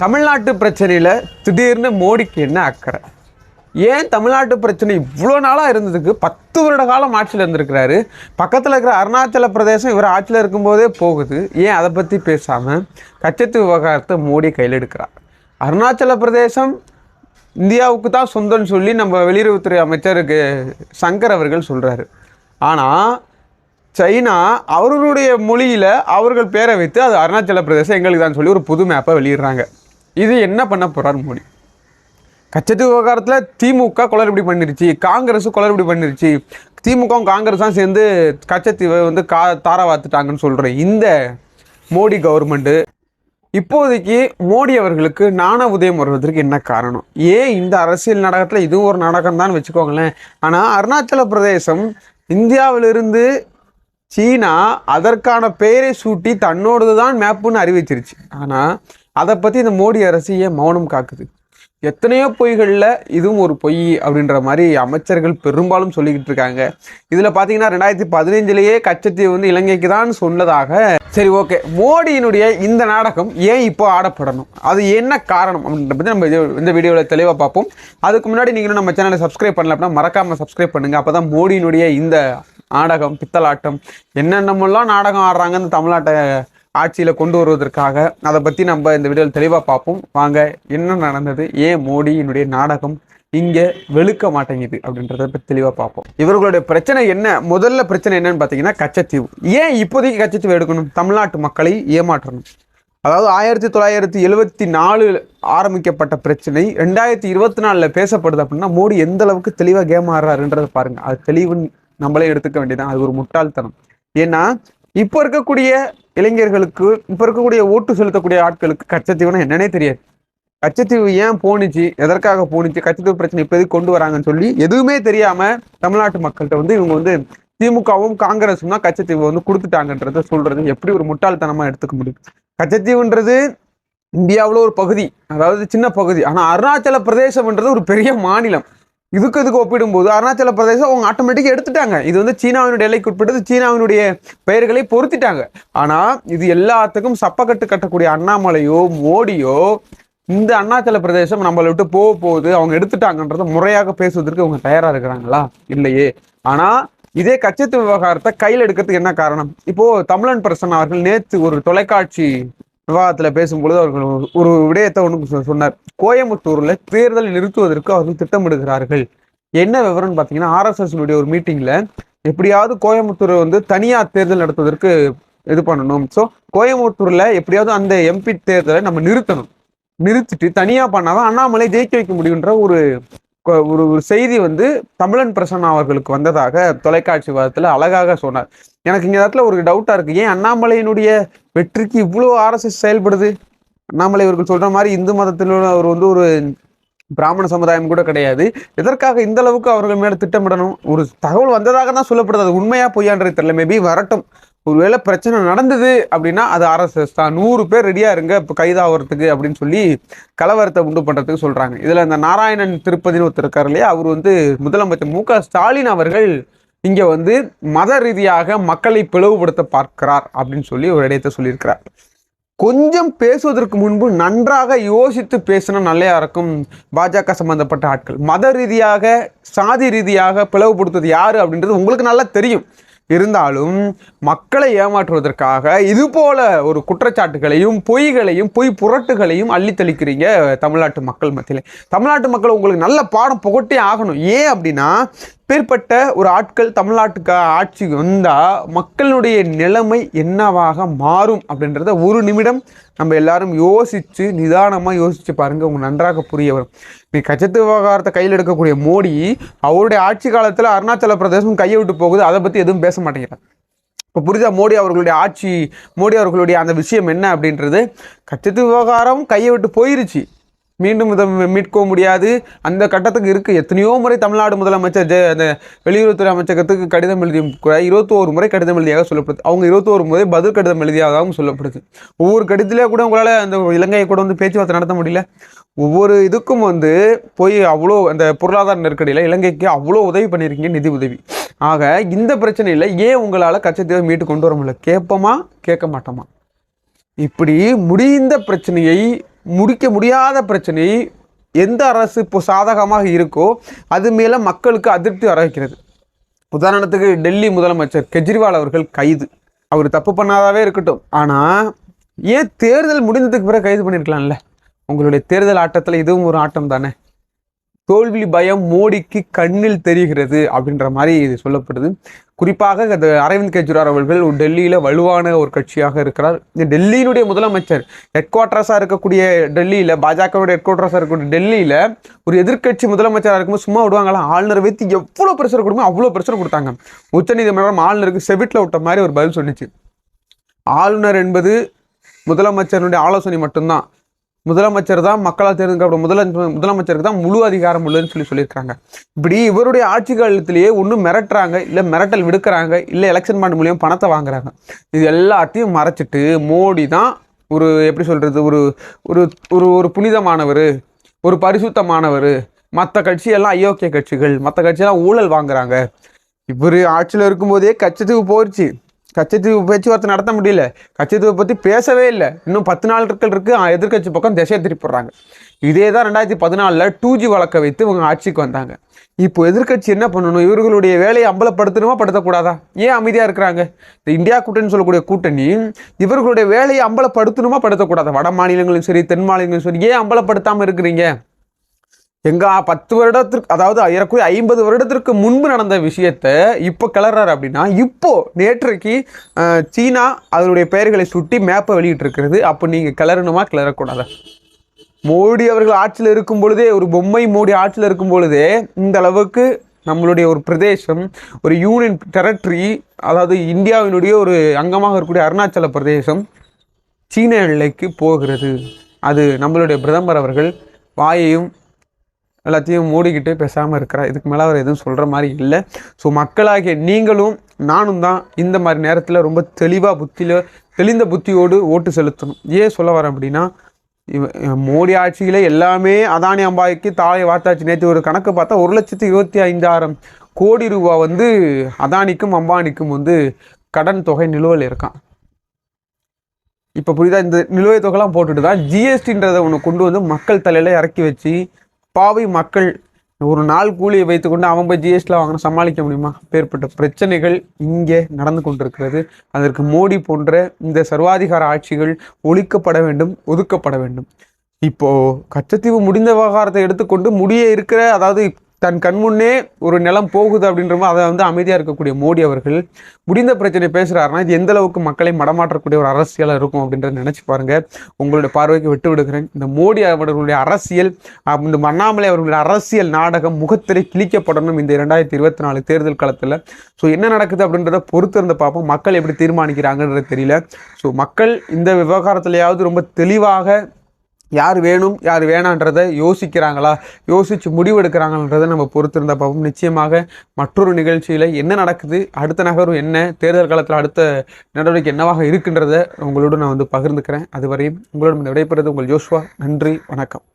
தமிழ்நாட்டு பிரச்சனையில் திடீர்னு மோடிக்கு என்ன அக்கறை? ஏன் தமிழ்நாட்டு பிரச்சனை இவ்வளோ நாளாக இருந்ததுக்கு பத்து வருட காலம் ஆட்சியில் இருந்திருக்கிறாரு? பக்கத்தில் இருக்கிற அருணாச்சல பிரதேசம் இவர் ஆட்சியில் இருக்கும்போதே போகுது. ஏன் அதை பற்றி பேசாமல் கச்சத்து விவகாரத்தை மோடி கையில் எடுக்கிறார்? அருணாச்சல பிரதேசம் இந்தியாவுக்கு தான் சொந்தம்னு சொல்லி நம்ம வெளியுறவுத்துறை அமைச்சருக்கு சங்கர் அவர்கள் சொல்கிறாரு ஆனால் சைனா அவர்களுடைய மொழியில் அவர்கள் பேரை வைத்து அது அருணாச்சல பிரதேசம் எங்களுக்கு தான் சொல்லி ஒரு புது மேப்பை வெளியிடுறாங்க. இது என்ன பண்ண போகிறார் மோடி? கச்சத்து விவகாரத்தில் திமுக குளறுபடி பண்ணிருச்சு காங்கிரஸ் குளறுபடி பண்ணிருச்சு. திமுகவும் காங்கிரஸும் சேர்ந்து கச்சத்தீவை வந்து கா தாராவாத்துட்டாங்கன்னு சொல்கிறேன் இந்த மோடி கவர்மெண்ட்டு இப்போதைக்கு மோடி அவர்களுக்கு நாண உதயம் வருவதற்கு என்ன காரணம்? ஏன் இந்த அரசியல் நாடகத்தில் இதுவும் ஒரு நாடகம் தான் வச்சுக்கோங்களேன். ஆனால் அருணாச்சல பிரதேசம் இந்தியாவிலிருந்து சீனா அதற்கான பெயரை சூட்டி தன்னோடது தான் மேப்புன்னு அறிவிச்சிருச்சு. ஆனால் அதை பற்றி இந்த மோடி அரசு ஏன் மௌனம் காக்குது? எத்தனையோ பொய்களில் இதுவும் ஒரு பொய் அப்படின்ற மாதிரி அமைச்சர்கள் பெரும்பாலும் சொல்லிக்கிட்டு இருக்காங்க. இதில் பார்த்தீங்கன்னா ரெண்டாயிரத்தி பதினைஞ்சிலேயே கச்சத்தீவு வந்து இலங்கைக்கு தான் சொன்னதாக. சரி ஓகே. மோடியினுடைய இந்த நாடகம் ஏன் இப்போ ஆடப்படணும்? அது என்ன காரணம் அப்படின்ற பற்றி நம்ம இது- இந்த வீடியோவில் தெளிவாக பார்ப்போம். அதுக்கு முன்னாடி நீங்களும் நம்ம சேனலை சப்ஸ்கிரைப் பண்ணல அப்படின்னா மறக்காமல் சப்ஸ்கிரைப் பண்ணுங்கள் அப்போ தான் மோடியினுடைய இந்த நாடகம் பித்தலாட்டம் என்னென்னமெல்லாம் நாடகம் ஆடுறாங்க இந்த தமிழ்நாட்டை ஆட்சியில் கொண்டு வருவதற்காக. அதை பற்றி நம்ம இந்த வீடியோவில் தெளிவாக பார்ப்போம். வாங்க என்ன நடந்தது? ஏன் மோடியினுடைய நாடகம் இங்கே வெளுக்க மாட்டேங்குது அப்படின்றத பற்றி தெளிவாக பார்ப்போம். இவர்களுடைய பிரச்சனை என்ன? முதல்ல பிரச்சனை என்னன்னு பார்த்தீங்கன்னா கச்சத்தீவு. ஏன் இப்போதைக்கு கச்சத்தீவு எடுக்கணும்? தமிழ்நாட்டு மக்களை ஏமாற்றணும். அதாவது ஆயிரத்தி தொள்ளாயிரத்தி எழுபத்தி நாலு ஆரம்பிக்கப்பட்ட பிரச்சனை ரெண்டாயிரத்தி இருபத்தி நாலில் பேசப்படுது அப்படின்னா மோடி எந்த அளவுக்கு தெளிவாக கேம் ஆடுறாருன்றதை பாருங்கள் அது தெளிவுன்னு நம்மளே எடுத்துக்க வேண்டியதான் அது ஒரு முட்டாள்தனம். ஏன்னா இப்போ இருக்கக்கூடிய இளைஞர்களுக்கு இப்போ இருக்கக்கூடிய ஓட்டு செலுத்தக்கூடிய ஆட்களுக்கு கச்சத்தீவுனா என்னன்னே தெரியாது. கச்சத்தீவு ஏன் போணுச்சு? எதற்காக போணுச்சு? கச்சத்தீவு பிரச்சனை இப்போ கொண்டு வராங்கன்னு சொல்லி எதுவுமே தெரியாமல் தமிழ்நாட்டு மக்கள்கிட்ட வந்து இவங்க வந்து திமுகவும் காங்கிரஸும் தான் கச்சத்தீவு வந்து கொடுத்துட்டாங்கன்றத சொல்றது எப்படி ஒரு முட்டாள்தனமாக எடுத்துக்க முடியும்? கச்சத்தீவுன்றது இந்தியாவில் ஒரு பகுதி அதாவது சின்ன பகுதி. ஆனால் அருணாச்சல பிரதேசம்ன்றது ஒரு பெரிய மாநிலம். இதுக்கு இதுக்கு ஒப்பிடும்போது அருணாச்சல பிரதேசம் அவங்க ஆட்டோமேட்டிக்காக எடுத்துட்டாங்க. இது வந்து சீனாவினுடைய எல்லைக்கு உட்பட்டது சீனாவினுடைய பெயர்களை பொருத்திட்டாங்க. ஆனால் இது எல்லாத்துக்கும் சப்பக்கட்டு கட்டக்கூடிய அண்ணாமலையோ மோடியோ இந்த அருணாச்சல பிரதேசம் நம்மளை விட்டு போக போகுது. அவங்க எடுத்துட்டாங்கன்றத முறையாக பேசுவதற்கு அவங்க தயாராக இருக்கிறாங்களா? இல்லையே. ஆனால் இதே கச்சத்து விவகாரத்தை கையில் எடுக்கிறதுக்கு என்ன காரணம்? இப்போ தமிழன் பிரசன் அவர்கள் நேற்று ஒரு தொலைக்காட்சி விவாதத்தில் பேசும்பொழுது அவர்கள் ஒரு- ஒரு விடயத்தை ஒன்று சொன்னார். கோயம்புத்தூரில் தேர்தல் நிறுத்துவதற்கு அவர்கள் திட்டமிடுகிறார்கள். என்ன விவரம்னு பார்த்தீங்கன்னா ஆர்எஸ்எஸ் ஒரு மீட்டிங்கில் எப்படியாவது கோயம்புத்தூர் வந்து தனியார் தேர்தல் நடத்துவதற்கு இது பண்ணணும். ஸோ கோயம்புத்தூரில் எப்படியாவது அந்த எம்பி தேர்தலை நம்ம நிறுத்தணும். நிறுத்திட்டு தனியாக பண்ணாதான் அண்ணாமலை ஜெயிக்க வைக்க முடியுன்ற ஒரு ஒரு ஒரு செய்தி வந்து தமிழன் பிரசன்னா அவர்களுக்கு வந்ததாக தொலைக்காட்சி வாரத்தில் அழகாக சொன்னார். எனக்கு இந்த இடத்துல ஒரு டவுட்டாக இருக்கு. ஏன் அண்ணாமலையினுடைய வெற்றிக்கு இவ்வளோ ஆர்எஸ்எஸ் செயல்படுது? அண்ணாமலை இவர்கள் சொல்கிற மாதிரி இந்து மதத்தில் அவர் வந்து ஒரு பிராமண சமுதாயம் கூட கிடையாது. எதற்காக இந்த அளவுக்கு அவர்கள் மேலே திட்டமிடணும்? ஒரு தகவல் வந்ததாக தான் சொல்லப்படுது. அது உண்மையாக பொய்யான்றது தெரியல. மேபி வரட்டும். ஒருவேளை பிரச்சனை நடந்தது அப்படின்னா அது ஆர்எஸ்எஸ் தான். நூறு பேர் ரெடியாக இருங்க இப்போ கைதாகிறதுக்கு அப்படின்னு சொல்லி கலவரத்தை உண்டு பண்ணுறதுக்கு சொல்கிறாங்க இதில் இந்த நாராயணன் திருப்பதினு ஒருத்தர் இருக்கார் இல்லையா? அவர் வந்து முதலமைச்சர் மு க ஸ்டாலின் அவர்கள் இங்கே வந்து மத ரீதியாக மக்களை பிளவுபடுத்த பார்க்கிறார் அப்படின்னு சொல்லி ஒரு இடத்தை சொல்லியிருக்கிறார். கொஞ்சம் பேசுவதற்கு முன்பு நன்றாக யோசித்து பேசினா நல்லையா இருக்கும் பாஜக சம்பந்தப்பட்ட ஆட்கள். மத ரீதியாக சாதி ரீதியாக பிளவுபடுத்துவது யார் அப்படின்றது உங்களுக்கு நல்லா தெரியும். இருந்தாலும் மக்களை ஏமாற்றுவதற்காக இது போல ஒரு குற்றச்சாட்டுகளையும் பொய்களையும் பொய் புரட்டுகளையும் அள்ளித்தளிக்கிறீங்க தமிழ்நாட்டு மக்கள் மத்தியில். தமிழ்நாட்டு மக்கள் உங்களுக்கு நல்ல பாடம் புகட்டே ஆகணும். ஏன் அப்படின்னா அப்பேற்பட்ட ஒரு ஆட்கள் தமிழ்நாட்டுக்கு ஆட்சி வந்தால் மக்களுடைய நிலைமை என்னவாக மாறும் அப்படின்றத ஒரு நிமிடம் நம்ம எல்லாரும் யோசித்து நிதானமாக யோசித்து பாருங்கள் உங்களுக்கு நன்றாக புரிய வரும் நீ கச்சத்து விவகாரத்தை கையில் எடுக்கக்கூடிய மோடி அவருடைய ஆட்சி காலத்தில் அருணாச்சல பிரதேசம் கையை விட்டு போகுது. அதை பற்றி எதுவும் பேச மாட்டேங்கிறார். இப்போ புரிதா மோடி அவர்களுடைய ஆட்சி மோடி அவர்களுடைய அந்த விஷயம் என்ன அப்படின்றது? கச்சத்து விவகாரம் கையை விட்டு போயிருச்சு. மீண்டும் இதை மீட்கவும் முடியாது. அந்த கட்டத்துக்கு இருக்குது எத்தனையோ முறை தமிழ்நாடு முதலமைச்சர் ஜெ அந்த வெளியுறவுத்துறை அமைச்சகத்துக்கு கடிதம் எழுதி கூட இருபத்தோரு முறை கடிதம் எழுதியாக சொல்லப்படுது. அவங்க இருபத்தோரு முறை பதில் கடிதம் எழுதியாகவும் சொல்லப்படுது. ஒவ்வொரு கடிதத்திலே கூட உங்களால் அந்த இலங்கையை கூட வந்து பேச்சுவார்த்தை நடத்த முடியல. ஒவ்வொரு இதுக்கும் வந்து போய் அவ்வளோ அந்த பொருளாதார நெருக்கடியில் இலங்கைக்கு அவ்வளோ உதவி பண்ணியிருக்கீங்க நிதி உதவி. ஆக இந்த பிரச்சனையில் ஏன் உங்களால் கச்சத்தீவை மீட்டு கொண்டு வர முடியல? கேட்போமா? கேட்க மாட்டோமா? இப்படி முடிந்த பிரச்சனையை முடிக்க முடியாத பிரச்சனை எந்த அரசு இப்போ சாதகமாக இருக்கோ அது மேலே மக்களுக்கு அதிருப்தி வர வைக்கிறது. உதாரணத்துக்கு டெல்லி முதலமைச்சர் கெஜ்ரிவால் அவர்கள் கைது. அவர் தப்பு பண்ணாதாவே இருக்கட்டும். ஆனால் ஏன் தேர்தல் முடிந்ததுக்கு பிறகு கைது பண்ணியிருக்கலாம்ல உங்களுடைய தேர்தல் ஆட்டத்தில் இதுவும் ஒரு ஆட்டம் தானே? தோல்வி பயம் மோடிக்கு கண்ணில் தெரிகிறது அப்படின்ற மாதிரி இது சொல்லப்படுது. குறிப்பாக அரவிந்த் கெஜ்ரிவால் அவர்கள் டெல்லியில் வலுவான ஒரு கட்சியாக இருக்கிறார். இந்த டெல்லியினுடைய முதலமைச்சர் ஹெட் குவார்டர்ஸாக இருக்கக்கூடிய டெல்லியில் பாஜகவுடைய ஹெட் இருக்கக்கூடிய டெல்லியில் ஒரு எதிர்க்கட்சி முதலமைச்சராக இருக்கும்போது சும்மா விடுவாங்களா ஆளுநரை வைத்து எவ்வளோ பிரச்சனை கொடுக்குமோ அவ்வளோ பிரச்சனை கொடுத்தாங்க. உச்சநீதிமன்றம் ஆளுநருக்கு செவிட்டில் விட்ட மாதிரி ஒரு பதில் சொன்னிச்சு ஆளுநர் என்பது முதலமைச்சருடைய ஆலோசனை மட்டும்தான். முதலமைச்சர் தான் மக்களால் தேர்ந்தெடுக்கப்பட்ட முதல முதலமைச்சருக்கு தான் முழு அதிகாரம் உள்ளதுன்னு சொல்லி சொல்லியிருக்காங்க இப்படி இவருடைய ஆட்சி காலத்திலேயே ஒன்றும் மிரட்டுறாங்க இல்லை மிரட்டல் விடுக்கிறாங்க இல்லை எலெக்ஷன் பாண்ட் மூலியம் பணத்தை வாங்குறாங்க. இது எல்லாத்தையும் மறைச்சிட்டு மோடி தான் ஒரு எப்படி சொல்கிறது ஒரு ஒரு ஒரு ஒரு புனிதமானவர் ஒரு பரிசுத்தமானவர். மற்ற கட்சியெல்லாம் அயோக்கிய கட்சிகள் மற்ற கட்சியெல்லாம் ஊழல் வாங்குறாங்க. இவர் ஆட்சியில் இருக்கும்போதே கட்சத்துக்கு போயிடுச்சு கச்சத்தீவு பேச்சுவார்த்தை நடத்த முடியல. கச்சத்தீவை பற்றி பேசவே இல்லை. இன்னும் பத்து நாட்கள் இருக்கு. எதிர்கட்சி எதிர்க்கட்சி பக்கம் திசையை திருப்பிடுறாங்க இதே தான் ரெண்டாயிரத்தி பதினாலில் டூ ஜி வழக்கை வைத்து இவங்க ஆட்சிக்கு வந்தாங்க. இப்போ எதிர்க்கட்சி என்ன பண்ணணும்? இவர்களுடைய வேலையை அம்பலப்படுத்தணுமா படுத்தக்கூடாதா? ஏன் அமைதியாக இருக்கிறாங்க? இந்த இந்தியா கூட்டணி சொல்லக்கூடிய கூட்டணி இவர்களுடைய வேலையை அம்பலப்படுத்தணுமா படுத்தக்கூடாதா? வட மாநிலங்களும் சரி தென் மாநிலங்களும் சரி ஏன் அம்பலப்படுத்தாமல் இருக்கிறீங்க? எங்கள் பத்து வருடத்திற்கு அதாவது ஏறக்குறைய ஐம்பது வருடத்திற்கு முன்பு நடந்த விஷயத்தை இப்போ கிளறாரு அப்படின்னா இப்போ நேற்றைக்கு சீனா அதனுடைய பெயர்களை சுட்டி மேப்பை வெளியிட்டிருக்கிறது. அப்போ நீங்கள் கிளறணுமா கிளறக்கூடாது? மோடி அவர்கள் ஆட்சியில் இருக்கும் பொழுதே ஒரு பொம்மை மோடி ஆட்சியில் இருக்கும் பொழுதே இந்த அளவுக்கு நம்மளுடைய ஒரு பிரதேசம் ஒரு யூனியன் டெரட்டரி அதாவது இந்தியாவினுடைய ஒரு அங்கமாக இருக்கக்கூடிய அருணாச்சல பிரதேசம் சீன எல்லைக்கு போகிறது. அது நம்மளுடைய பிரதமர் அவர்கள் வாயையும் எல்லாத்தையும் மூடிக்கிட்டு பேசாமல் இருக்கிறார் இதுக்கு மேலே அவர் எதுவும் சொல்கிற மாதிரி இல்லை. ஸோ மக்களாகிய நீங்களும் நானும் தான் இந்த மாதிரி நேரத்தில் ரொம்ப தெளிவாக புத்தியில் தெளிந்த புத்தியோடு ஓட்டு செலுத்தணும். ஏன் சொல்ல வரேன் அப்படின்னா மோடி ஆட்சியில் எல்லாமே அதானி அம்பாய்க்கு தாயை வார்த்தாச்சு. நேற்று ஒரு கணக்கு பார்த்தா ஒரு லட்சத்து இருபத்தி ஐந்தாயிரம் கோடி ரூபா வந்து அதானிக்கும் அம்பானிக்கும் வந்து கடன் தொகை நிலுவையில் இருக்கான். இப்போ புரியுதா? இந்த நிலுவைத் தொகைலாம் போட்டுட்டு தான் ஜிஎஸ்டின்றதை ஒன்று கொண்டு வந்து மக்கள் தலையில் இறக்கி வச்சு பாவை மக்கள் ஒரு நாள் கூலியை வைத்துக்கொண்டு அவன் போய் ஜிஎஸ்டியில் வாங்கின சமாளிக்க முடியுமா? அப்பேற்பட்ட பிரச்சனைகள் இங்கே நடந்து கொண்டிருக்கிறது. அதற்கு மோடி போன்ற இந்த சர்வாதிகார ஆட்சிகள் ஒழிக்கப்பட வேண்டும் ஒதுக்கப்பட வேண்டும். இப்போது கச்சத்தீவு முடிந்த விவகாரத்தை எடுத்துக்கொண்டு முடிய இருக்கிற அதாவது தன் கண்முன்னே ஒரு நிலம் போகுது அப்படின்றப்ப அதை வந்து அமைதியாக இருக்கக்கூடிய மோடி அவர்கள் முடிந்த பிரச்சனை பேசுகிறாருன்னா இது எந்த அளவுக்கு மக்களை மடமாற்றக்கூடிய ஒரு அரசியலாக இருக்கும் அப்படின்றத நினச்சி பாருங்கள் உங்களுடைய பார்வைக்கு விட்டு விடுகிறேன். இந்த மோடி அவர்களுடைய அரசியல் இந்த அண்ணாமலை அவர்களுடைய அரசியல் நாடகம் முகத்திரை கிழிக்கப்படணும் இந்த இரண்டாயிரத்தி இருபத்தி நாலு தேர்தல் காலத்தில். ஸோ என்ன நடக்குது அப்படின்றத பொறுத்து இருந்த பார்ப்போம். மக்கள் எப்படி தீர்மானிக்கிறாங்கன்றது தெரியல. ஸோ மக்கள் இந்த விவகாரத்திலேயாவது ரொம்ப தெளிவாக யார் வேணும் யார் வேணான்றதை யோசிக்கிறாங்களா? யோசித்து முடிவெடுக்கிறாங்கன்றதை நம்ம பொறுத்திருந்த பார்ப்போம் நிச்சயமாக மற்றொரு நிகழ்ச்சியில் என்ன நடக்குது அடுத்த நகரும் என்ன தேர்தல் காலத்தில் அடுத்த நடவடிக்கை என்னவாக இருக்குன்றதை உங்களோடு நான் வந்து பகிர்ந்துக்கிறேன். அதுவரையும் உங்களோட விடைபெறுவது உங்கள் ஜோஷ்வா. நன்றி வணக்கம்.